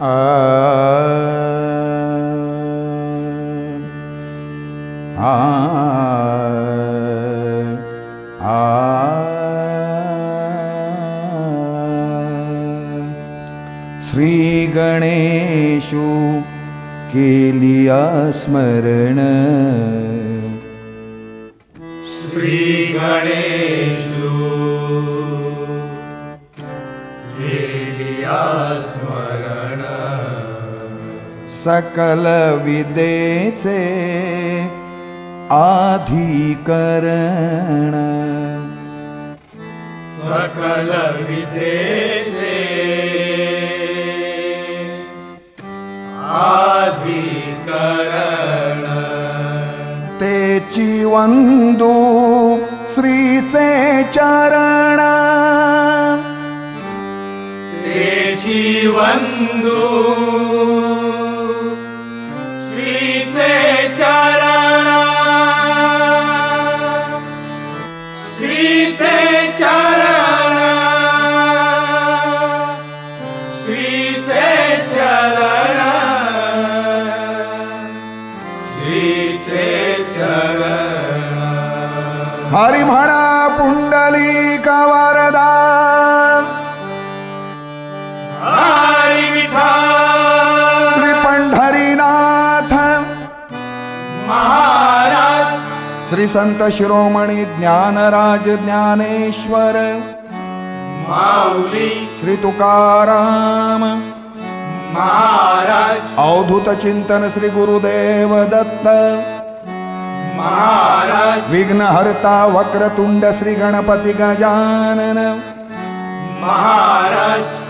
श्रीगणेशो आ केलिया स्मरण। श्रीगणेशो केलिया सकल विदेचे आधिकरण. सकल विदेचे अधिकरण तेची वंदू श्रीचे चरण. तेची वंदू हरी म्हणा पुंडलिक वरदा हरी विठ्ठल. श्री संत शिरोमणी ज्ञानराज ज्ञानेश्वर. माऊली. श्री तुकाराम. महाराज. अवधूत चिंतन श्री गुरुदेव दत्त. महाराज. विघ्नहर्ता वक्रतुंड श्री गणपती गजानन. महाराज.